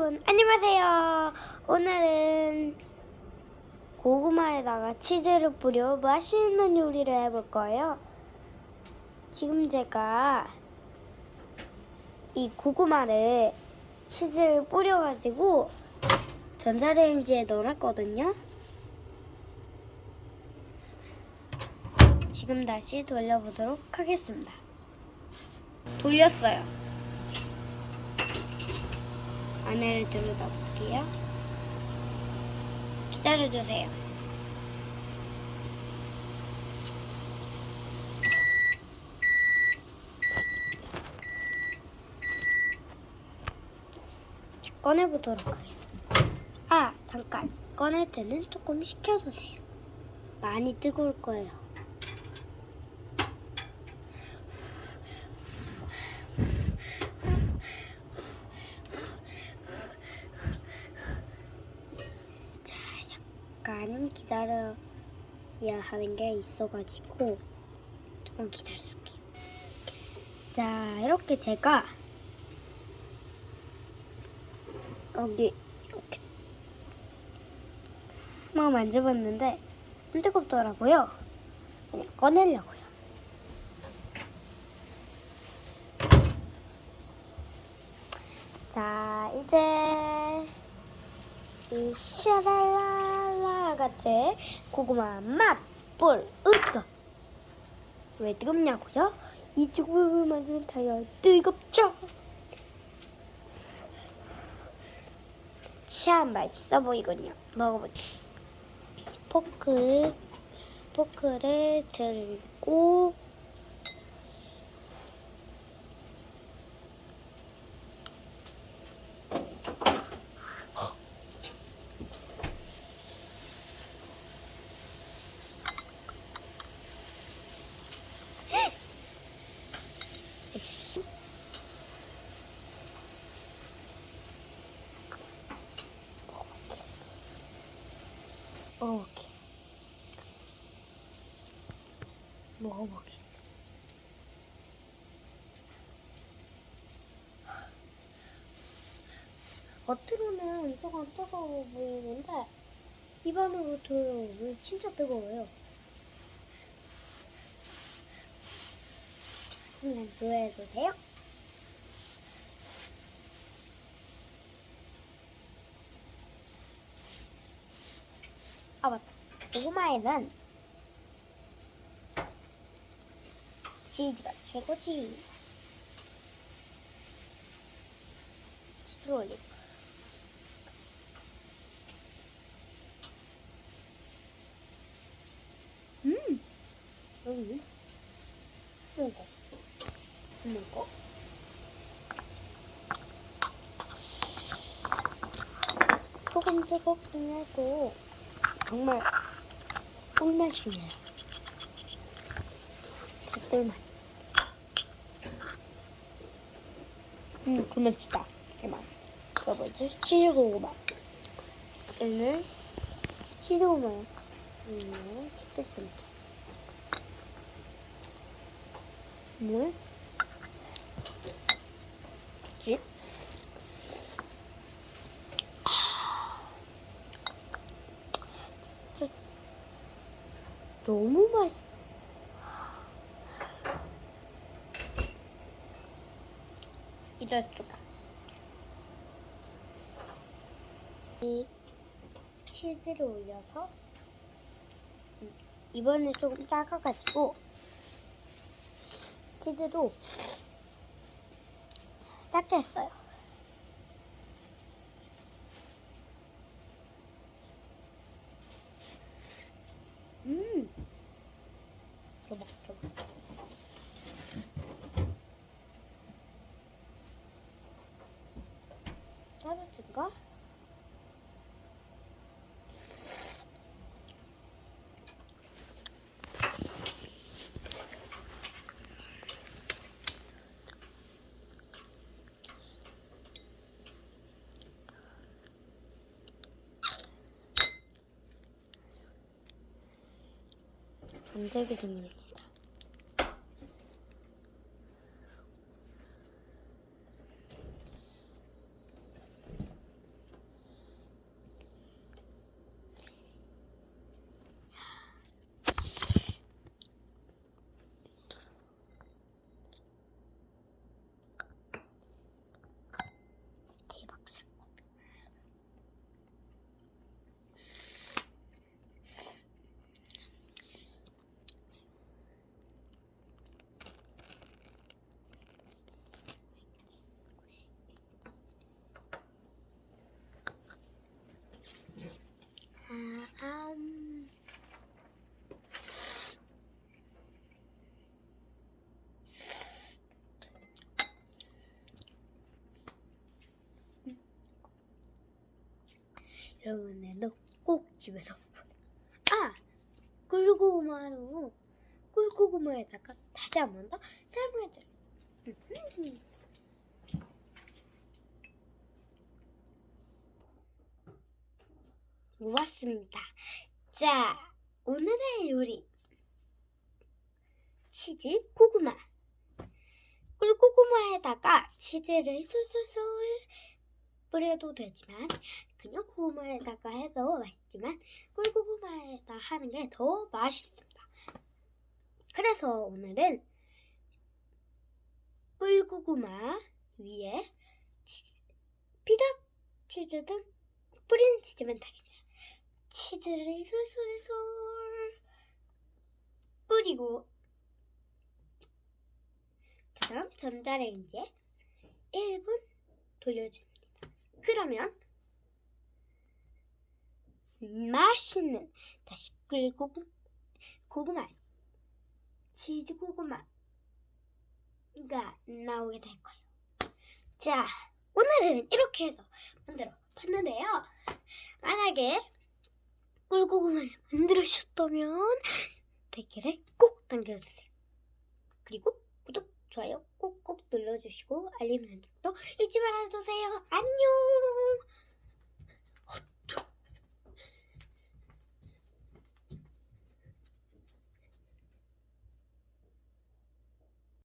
여러분 안녕하세요. 오늘은 고구마에다가 치즈를 뿌려 맛있는 요리를 해볼 거예요. 지금 제가 이 고구마를 치즈를 뿌려가지고 전자레인지에 넣어놨거든요. 지금 다시 돌려보도록 하겠습니다. 돌렸어요. 안에를 들여다 볼게요. 기다려주세요. 자, 꺼내보도록 하겠습니다. 아, 잠깐. 꺼낼 때는 조금 식혀주세요. 많이 뜨거울 거예요. 자, 약간 기다려야 하는 게 있어가지고 조금 기다려줄게요. 자, 이렇게 제가 여기 이렇게 한번 만져봤는데 안 뜨겁더라고요. 그냥 꺼내려고요. 자, 이제 이 샤랄랄라 같은 고구마 맛볼 으뜨거 왜 뜨겁냐고요? 이쪽 부분 만지면 다요 뜨겁죠? 참 맛있어 보이군요. 먹어보자. 포크 포크를 들고 먹어볼게. 먹어보겠어. 겉으로는 조금 뜨거워 보이는데 입안으로 들어오면 진짜 뜨거워요. 그냥 좋아해도 돼요? 아 맞다. 고구마에는 치즈가 최고지. 치즈 올리고. 음, 여기 이거, 이거. 조금 뜨겁긴 해도 정말 꿀맛이네요. 꿀맛. 음, 꿀맛이다. 이맛. 이거 뭐지? 치즈고구마. 얘는 치즈고구마. 음, 치즈고구마. 물. 집. 너무 맛있. 이럴 수가. 이 치즈를 올려서 음, 이번에 조금 작아가지고 치즈도 작게 했어요. 음. 줘봐, 줘봐. 짜르트인가? 잠들게 됩니다. 이러면은 꼭 집에서 아 꿀고구마로 꿀고구마에다가 다시 한 번 더 삶아야 돼. 음. 자, 오늘의 요리 치즈 고구마. 꿀고구마에다가 치즈를 솔솔솔 뿌려도 되지만 그냥 고구마에다가 해도 맛있지만 꿀고구마에다 하는 게 더 맛있습니다. 그래서 오늘은 꿀고구마 위에 치즈, 피자 치즈 등 뿌리는 치즈면 다 괜찮아요. 치즈를 솔솔솔 뿌리고 그다음 전자레인지에 1분 돌려줍니다. 그러면 맛있는 다시 꿀고구 고구마 치즈 고구마가 나오게 될 거예요. 자, 오늘은 이렇게 해서 만들어 봤는데요. 만약에 꿀고구마를 만들으셨다면 댓글에 꼭 남겨주세요. 그리고 좋아요 꼭꼭 눌러주시고 알림 설정도 잊지 말아주세요. 안녕!